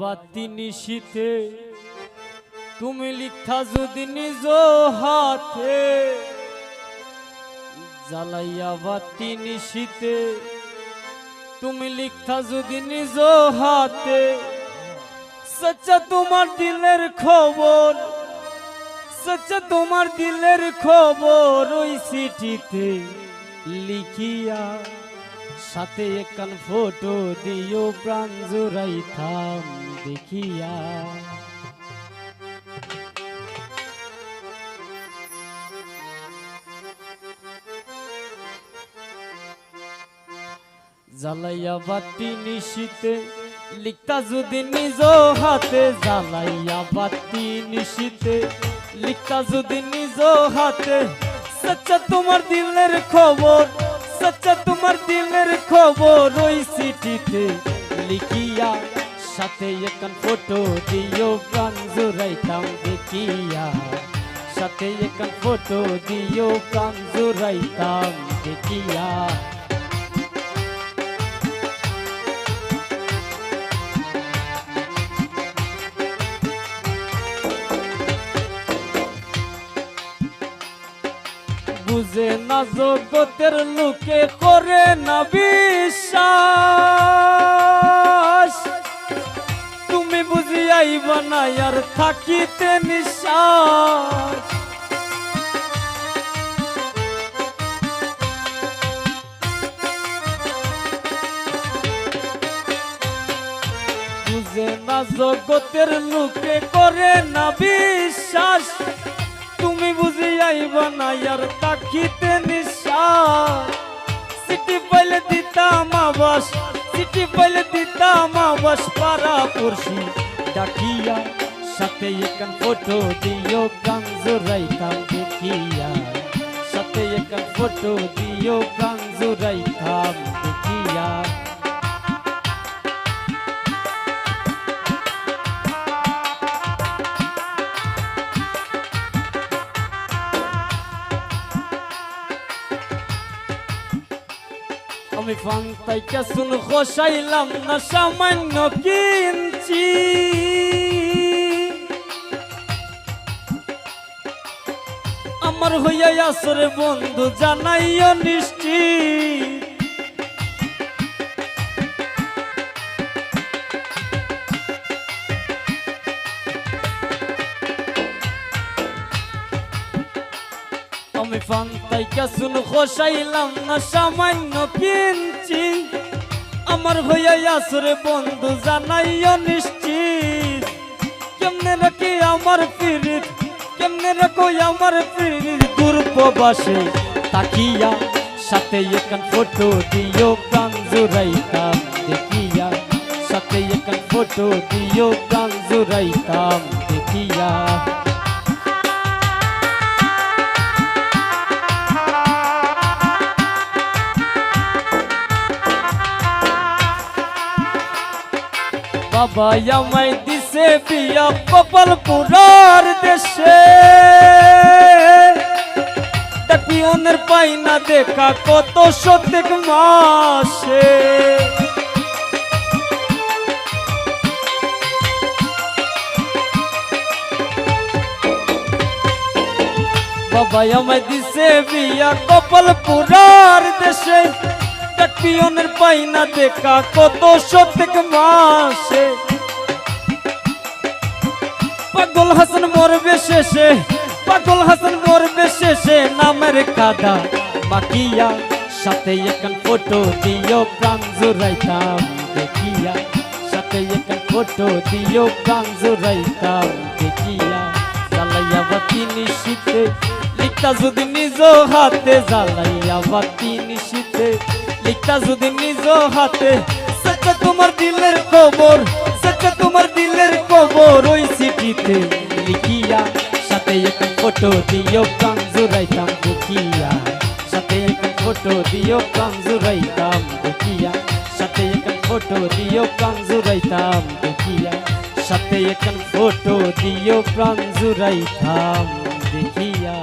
বাতি নিশীতে তুমি লিখা যদি নিজ হাতে, জ্বালাইয়া বাতি নিশীতে তুমি লিখা যদি নিজ হাতে, সচ্চা তোমার দিলের খবর, সচ্চা তোমার দিলের খবর ওই চিঠিতে লিখিয়া সাথে একখান ফটো দিও, প্রাণ জুড়াইতাম দেখিয়া। জ্বালাইয়া বাতি নিশিতে, লিখতা যদি নিজ হাতে, জ্বালাইয়া বাতি নিশিতে, লিখতা যদি নিজ হাতে সচ্চা তোমার দিলের খবর। তোমার দিলের খবর ওই চিঠিতে লিখিয়া, সাথে একখান ফটো দিও, প্রাণ জোরাইতাম দেখিয়া। সাথে একখান ফটো দিও, প্রাণ জোরাইতাম দেখিয়া। বুঝে না জগতের লোকে করে না বিশ্বাস। তুমি বুঝি আইবা না আর থাকিতে নিশ্বাস। জগতের লোকে করে না বিশ্বাস। আর তাকিতে নিশ্বাস সিটি পাইলে দিতাম আবাস সিটি পাইলে দিতাম আবাস পারা পড়শি ডাকিয়া। সাথে একান ফটো দিও গান জোরাইতাম দেখিয়া। সাথে একান ফটো দিও গান জোরাইতাম দেখিয়া। আমি ফান্তাইকা শুন খসাইলাম না সামান্য কিনছি আমার হইয়া আসরে বন্ধু জানাইও নিশ্চিত। আমি ফান্তাইকা শুন খসাইলাম না, সামান্য কিনছি আমার হইয়া আসরে বন্ধু জানাইও নিশ্চিত। কেমনে রাখি আমার পিরিত কেমনে রাখো আমার পিরিত দূরপ্রবাসে তাকিয়া, সাথে একান ফটো দিও, প্রাণ জুড়াইতাম দেখিয়া। সাথে একান ফটো দিও, প্রাণ জুড়াইতাম দেখিয়া। বাবা আমায় দিছে বিয়া কপাল পুরার দেশে পিয়নের পাই না দেখা কত সত্যেক মাসে। বাবা আমায় দিছে বিয়া কপাল পুরার দেশে। পিয়নের পাই না দেখা, কত সত্যেক মাসে। পাগল হাসান মরবে শেষে, পাগল হাসান মরবে শেষে, নামের কাদা মাকিয়া সাথে একান ফটো দিও প্রাণ জুড়াইতাম, দেখিয়া। সাথে একান ফটো দিও প্রাণ জুড়াইতাম, দেখিয়া। নিশিতে লিখতা যদি নিজ হাতে জ্বালাইয়া বাতি নিশিতে, লিখতা যদি নিজ হাতে সচ্চা তোমার দিলের খবর সচ্চা তোমার দিলের খবর ওই চিঠিতে লিখিয়া, সাথে একটা ফটো দিও প্রাণ জুড়াইতাম দেখিয়া, সাথে একটা ফটো দিও প্রাণ জুড়াইতাম দেখিয়া, সাথে একটা ফটো দিও প্রাণ জুড়াইতাম দেখিয়া, সাথে একটা ফটো দিও প্রাণ জুড়াইতাম দেখিয়া।